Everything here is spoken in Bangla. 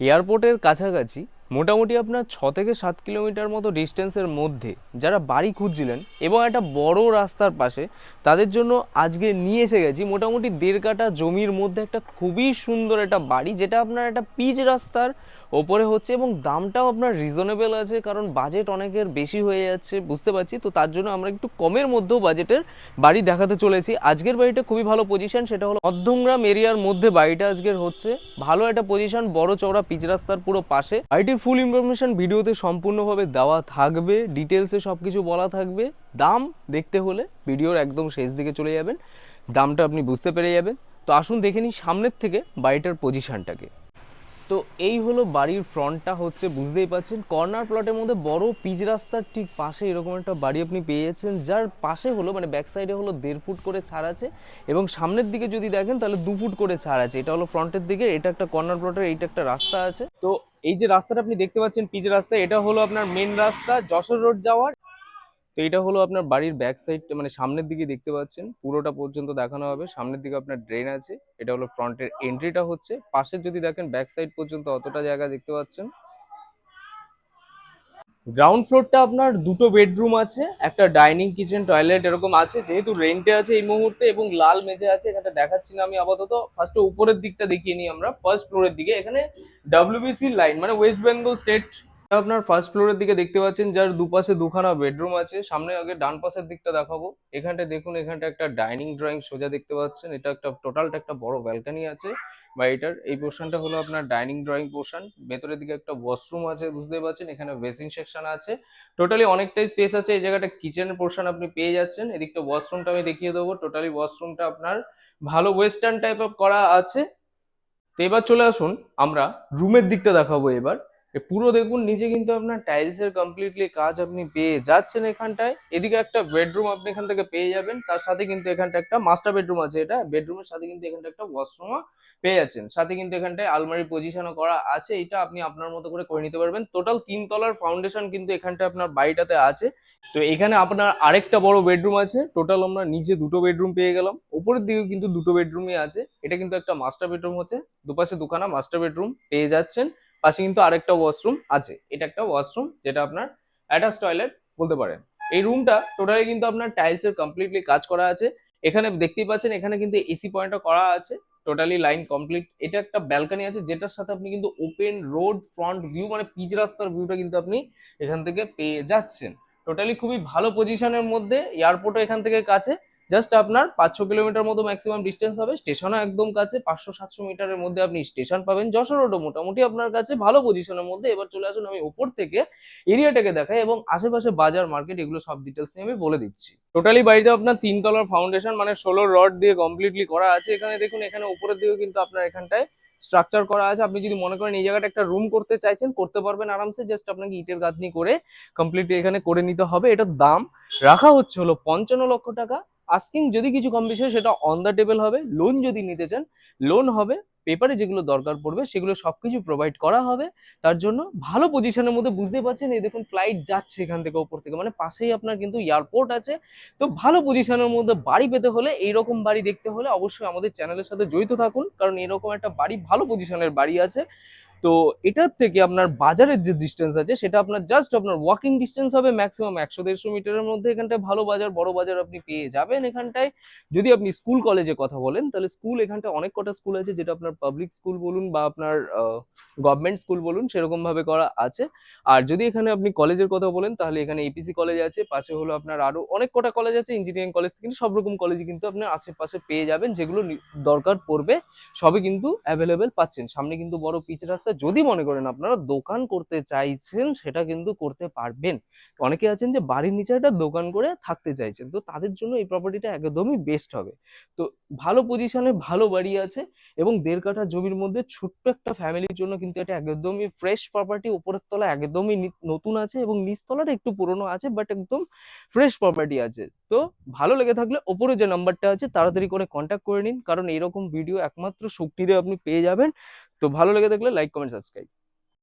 এয়ারপোর্টের কাছাকাছি মোটামুটি আপনার ছ থেকে সাত কিলোমিটার মতো ডিস্টেন্সের মধ্যে যারা বাড়ি খুঁজছিলেন এবং একটা বড় রাস্তার পাশে, তাদের জন্য আজকে নিয়ে এসে গেছি মোটামুটি দেড় কাটা জমির মধ্যে একটা খুবই সুন্দর একটা বাড়ি, যেটা আপনার একটা পিচ রাস্তার ওপরে হচ্ছে এবং দামটাও আপনার রিজনেবল আছে কারণ বাজেট অনেকের বেশি হয়ে যাচ্ছে, বুঝতে পারছি। তো তার জন্য আমরা একটু কমের মধ্যেও বাজেটের বাড়ি দেখাতে চলেছি। আজকের বাড়িটা খুবই ভালো পজিশন সেটা হলো মধ্যমগ্রাম এরিয়ার মধ্যে বাড়িটা আজকের হচ্ছে। ভালো একটা পজিশন বড় চওড়া পিচ রাস্তার পুরো পাশে। বাড়িটির ফুল ইনফরমেশন ভিডিওতে সম্পূর্ণভাবে দেওয়া থাকবে ডিটেলসে সব কিছু বলা থাকবে। দাম দেখতে হলে ভিডিওর একদম শেষ দিকে চলে যাবেন। দামটা আপনি বুঝতে পেরে যাবেন। তো আসুন দেখে নিই সামনের থেকে বাড়িটার পজিশনটাকে তো এই হলো বাড়ির ফ্রন্টটা হচ্ছে, বুঝতেই পারছেন কর্নার প্লটের মধ্যে বড় পিচ রাস্তার ঠিক পাশে এরকম একটা বাড়ি আপনি পেয়ে যাচ্ছেন যার পাশে হলো মানে ব্যাক সাইডে হলো দেড় ফুট করে ছাড় আছে এবং সামনের দিকে যদি দেখেন, তাহলে দু ফুট করে ছাড় আছে। এটা হলো ফ্রন্টের দিকে, এটা একটা কর্নার প্লটের এইটা একটা রাস্তা আছে। তো এই যে রাস্তাটা আপনি দেখতে পাচ্ছেন পিচ রাস্তা, এটা হলো আপনার মেন রাস্তা, যশোর রোড যাওয়ার। তো এটা হলো আপনার বাড়ির ব্যাক সাইড মানে সামনের দিকে দেখতে পাচ্ছেন, পুরোটা পর্যন্ত দেখানো হবে। সামনের দিকে আপনার ড্রেন আছে, এটা হলো ফ্রন্টের এন্ট্রিটা হচ্ছে। পাশে যদি দেখেন ব্যাক সাইড পর্যন্ত অতটা জায়গা দেখতে পাচ্ছেন। গ্রাউন্ড ফ্লোরটা আপনার দুটো বেডরুম আছে, একটা ডাইনিং কিচেন টয়লেট এরকম আছে, যেহেতু রেন্টে আছে এই মুহূর্তে এবং লাল মেঝে আছে এখানে দেখাচ্ছি না আমি আপাতত। ফার্স্টে উপরের দিকটা দেখিয়ে নিই আমরা ফার্স্ট ফ্লোরের দিকে। এখানে ডাব্লিউবিসি লাইন মানে ওয়েস্ট বেঙ্গল স্টেট আপনার ফার্স্ট ফ্লোরের দিকে দেখতে পাচ্ছেন, যার দুপাশে দুখানা বেডরুম আছে। সামনে আগে ডান পাশের দিকটা দেখাবো। এখানটা দেখুন এখানটা একটা ডাইনিং ড্রয়িং সোজা দেখতে পাচ্ছেন। এটা একটা টোটালটা একটা বড় ব্যালকানি আছে। বাড়িটার এই পোর্শনটা হলো আপনার ডাইনিং ড্রয়িং পোর্শন ভেতরের দিকে একটা ওয়াশরুম আছে বুঝতে পারছেন? এখানে বেসিং সেকশন আছে। টোটালি অনেকটাই স্পেস আছে। এই জায়গাটা কিচেনের পোর্শন আপনি পেয়ে যাচ্ছেন। এদিকটা ওয়াশরুমটা আমি দেখিয়ে দেবো। টোটালি ওয়াশরুমটা আপনার ভালো ওয়েস্টার্ন টাইপ অফ করা আছে। তো এবার চলে আসুন, আমরা রুমের দিকটা দেখাবো এবার। পুরো দেখুন, নিচে কিন্তু আপনার টাইলস এর কমপ্লিটলি কাজ আপনি পেয়ে যাচ্ছেন এখানটায়। এদিকে একটা বেডরুম আপনি এখান থেকে পেয়ে যাবেন। তার সাথে কিন্তু এখানটা একটা মাস্টার বেডরুম আছে এটা। বেডরুমের সাথে কিন্তু এখানটা একটা ওয়াশরুমও পেয়ে যাচ্ছেন। সাথে কিন্তু এখানটায় আলমারি পজিশনও করা আছে। এটা আপনি আপনার মতো করে করে নিতে পারবেন। টোটাল তিন তলার ফাউন্ডেশন কিন্তু এখানটা আপনার বাড়িটাতে আছে। তো এখানে আপনার আরেকটা বড় বেডরুম আছে। টোটাল আমরা নিচে দুটো বেডরুম পেয়ে গেলাম। উপরের দিকে কিন্তু দুটো বেডরুমই আছে। এটা কিন্তু একটা মাস্টার বেডরুম হচ্ছে। দুপাশে দুখানা মাস্টার বেডরুম পেয়ে যাচ্ছেন। পাশে কিন্তু আরেকটা ওয়াশরুম আছে। এটা একটা ওয়াশরুম যেটা আপনার অ্যাটাচ টয়লেট বলতে পারেন। এই রুমটা টোটালি কিন্তু আপনার টাইলস এর কমপ্লিটলি কাজ করা আছে। এখানে দেখতেই পাচ্ছেন, এখানে কিন্তু এসি পয়েন্টও করা আছে। টোটালি লাইন কমপ্লিট এটা একটা ব্যালকনি আছে, যেটার সাথে আপনি কিন্তু ওপেন রোড ফ্রন্ট ভিউ মানে পিচ রাস্তার ভিউটা কিন্তু আপনি এখান থেকে পেয়ে যাচ্ছেন। টোটালি খুবই ভালো পজিশনের মধ্যে এয়ারপোর্টও এখান থেকে কাছে। জাস্ট আপনার পাঁচ ছ কিলোমিটার মতো ম্যাক্সিমাম ডিস্টেন্স হবে। স্টেশনও একদম কাছে, পাঁচশো, সাতশো মিটারের মধ্যে আপনি স্টেশন পাবেন। যশোর রোডও মোটামুটি আপনার কাছে ভালো পজিশনের মধ্যে। এবার চলে আসুন আমি উপর থেকে এরিয়াটাকে দেখাই এবং আশেপাশে বাজার মার্কেট এগুলো সব ডিটেলস নিয়ে আমি বলে দিচ্ছি। টোটালি বাড়িতে আপনার তিন তলার ফাউন্ডেশন মানে ষোলো রড দিয়ে কমপ্লিটলি করা আছে। এখানে দেখুন, এখানে উপরের দিকেও কিন্তু আপনার এখানটায় স্ট্রাকচার করা আছে। আপনি যদি মনে করেন এই জায়গাটা একটা রুম করতে চাইছেন, করতে পারবেন আরামসে। জাস্ট আপনাকে ইটের গাঁথনি করে কমপ্লিটলি এখানে করে নিতে হবে। এটার দাম রাখা হচ্ছে হলো পঞ্চান্ন লক্ষ টাকা। আস্কিং যদি কিছু কম বেশি হয়, সেটা অন দ্য টেবিল হবে। লোন যদি নিতে চান লোন হবে। পেপারে যেগুলো দরকার পড়বে, সেগুলো সবকিছু প্রোভাইড করা হবে। তার জন্য ভালো পজিশনের মধ্যে বুঝতে পারছেন, এই দেখুন ফ্লাইট যাচ্ছে এখান থেকে ওপর থেকে। মানে পাশেই আপনার কিন্তু এয়ারপোর্ট আছে। তো ভালো পজিশনের মধ্যে বাড়ি পেতে হলে, এইরকম বাড়ি দেখতে হলে অবশ্যই আমাদের চ্যানেলের সাথে জড়িত থাকুন। কারণ এরকম একটা বাড়ি, ভালো পজিশনের বাড়ি আছে। তো এটার থেকে আপনার বাজারের যে ডিস্টেন্স আছে, সেটা আপনার জাস্ট আপনার ওয়াকিং ডিস্টেন্স হবে ম্যাক্সিমাম একশো দেড়শো মিটারের মধ্যে এখানটায় ভালো বাজার, বড় বাজার আপনি পেয়ে যাবেন এখানটায়। যদি আপনি স্কুল কলেজে কথা বলেন, তাহলে স্কুল এখানটায় অনেক কটা স্কুল আছে, যেটা আপনার পাবলিক স্কুল বলুন বা আপনার গভর্নমেন্ট স্কুল বলুন, সেরকম ভাবে করা আছে। আর যদি এখানে আপনি কলেজের কথা বলেন, তাহলে এখানে এপিসি কলেজ আছে, পাশে হলো আপনার আরও অনেক কটা কলেজ আছে ইঞ্জিনিয়ারিং কলেজ কিন্তু সব রকম কলেজই কিন্তু আপনার আশেপাশে পেয়ে যাবেন, যেগুলো দরকার পড়বে, সবই কিন্তু অ্যাভেলেবেল পাচ্ছেন। সামনে কিন্তু বড় পিচ রাস্তা যদি মনে করেন আপনারা দোকান করতে চাইছেন, সেটা কিন্তু করতে পারবেন। অনেকে আছেন যে বাড়ির নিচে একটা দোকান করে থাকতে চাইছেন, তো তাদের জন্য এই প্রপার্টিটা একদমই বেস্ট হবে। তো ভালো পজিশনে ভালো বাড়ি আছে এবং দেড় কাঠা জমির মধ্যে ছোট্ট একটা ফ্যামিলির জন্য কিন্তু এটা একদমই ফ্রেশ প্রপার্টি উপরের তলা একদমই নতুন আছে এবং নিচতলাটা একটু পুরনো আছে বাট একদম ফ্রেশ প্রপার্টি আছে। তো ভালো লেগে থাকলে ওপরে যে নাম্বারটা আছে, তাড়াতাড়ি করে কন্ট্যাক্ট করে নিন, কারণ এরকম ভিডিও একমাত্র শক্তিরে আপনি পেয়ে যাবেন। তো ভালো লেগে থাকলে লাইক কমেন্ট সাবস্ক্রাইব